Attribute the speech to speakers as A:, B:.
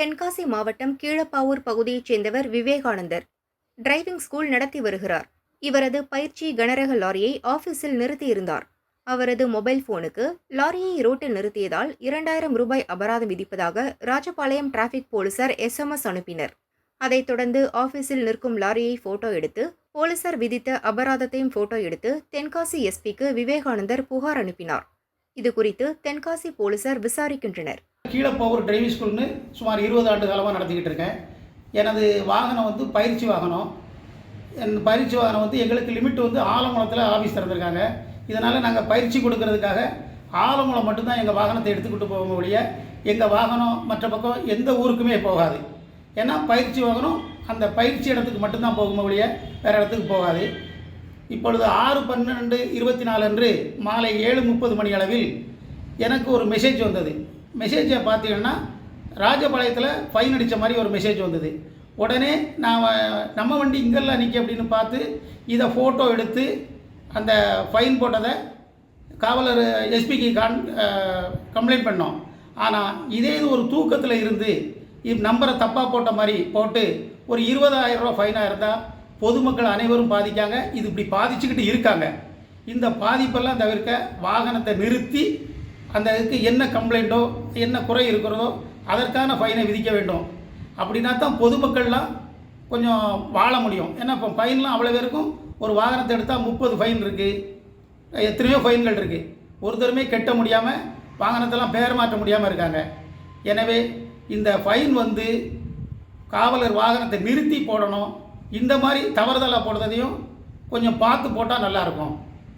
A: தென்காசி மாவட்டம் கீழப்பாவூர் பகுதியைச் சேர்ந்தவர் விவேகானந்தர். டிரைவிங் ஸ்கூல் நடத்தி வருகிறார். இவரது பயிற்சி கனரக லாரியை ஆபீஸில் நிறுத்தியிருந்தார். அவரது மொபைல் போனுக்கு லாரியை ரோட்டில் நிறுத்தியதால் இரண்டாயிரம் ரூபாய் அபராதம் விதிப்பதாக ராஜபாளையம் டிராஃபிக் போலீசார் எஸ்எம்எஸ் அனுப்பினர். அதைத் தொடர்ந்து ஆபீஸில் நிற்கும் லாரியை போட்டோ எடுத்து போலீசார் விதித்த அபராதத்தையும் போட்டோ எடுத்து தென்காசி எஸ்பிக்கு விவேகானந்தர் புகார் அனுப்பினார். இது குறித்து தென்காசி போலீசார் விசாரிக்கின்றனர்.
B: கீழப்போவர் டிரைவிங் ஸ்கூல்னு சுமார் இருபது ஆண்டு காலமாக நடத்திக்கிட்டு இருக்கேன். எனது வாகனம் வந்து பயிற்சி வாகனம். என் பயிற்சி வாகனம் வந்து எங்களுக்கு லிமிட் வந்து ஆலங்குளத்தில் ஆஃபீஸ் திறந்துருக்காங்க. இதனால் நாங்கள் பயிற்சி கொடுக்கறதுக்காக ஆலங்குளம் மட்டும்தான் எங்கள் வாகனத்தை எடுத்துக்கிட்டு போக ஒழிய எங்கள் வாகனம் மற்ற பக்கம் எந்த ஊருக்குமே போகாது. ஏன்னா பயிற்சி வாகனம் அந்த பயிற்சி இடத்துக்கு மட்டும்தான் போகும் ஒழிய வேறு இடத்துக்கு போகாது. இப்பொழுது ஆறு பன்னெண்டு இருபத்தி நாலு அன்று மாலை ஏழு முப்பது மணி அளவில் எனக்கு ஒரு மெசேஜ் வந்தது. மெசேஜை பார்த்தீங்கன்னா ராஜபாளையத்தில் ஃபைன் அடித்த மாதிரி ஒரு மெசேஜ் வந்தது. உடனே நான் நம்ம வண்டி இங்கெல்லாம் நிற்க அப்படின்னு பார்த்து இதை ஃபோட்டோ எடுத்து அந்த ஃபைன் போட்டதை காவலர் எஸ்பிக்கு கான் கம்ப்ளைண்ட் பண்ணோம். ஆனால் இதே இது ஒரு தூக்கத்தில் இருந்து நம்பரை தப்பாக போட்ட மாதிரி போட்டு ஒரு இருபதாயிரம் ரூபா ஃபைனாக இருந்தால் பொதுமக்கள் அனைவரும் பாதிக்காங்க. இது இப்படி பாதிச்சுக்கிட்டு இருக்காங்க. இந்த பாதிப்பெல்லாம் தவிர்க்க வாகனத்தை நிறுத்தி அந்த இதுக்கு என்ன கம்ப்ளைண்ட்டோ என்ன குறை இருக்கிறதோ அதற்கான ஃபைனை விதிக்க வேண்டும். அப்படின்னா தான் பொதுமக்கள்லாம் கொஞ்சம் வாழ முடியும். ஏன்னா இப்போ ஃபைன்லாம் அவ்வளோ பேருக்கும் ஒரு வாகனத்தை எடுத்தால் முப்பது ஃபைன் இருக்குது எத்தனையோ ஃபைன்கள் இருக்குது ஒருத்தருமே கெட்ட முடியாமல் வாகனத்தெல்லாம் பேர் மாற்ற முடியாமல் இருக்காங்க. எனவே இந்த ஃபைன் வந்து காவலர் வாகனத்தை நிறுத்தி போடணும். இந்த மாதிரி தவறுதலாக போடுறதையும் கொஞ்சம் பார்த்து போட்டால் நல்லாயிருக்கும்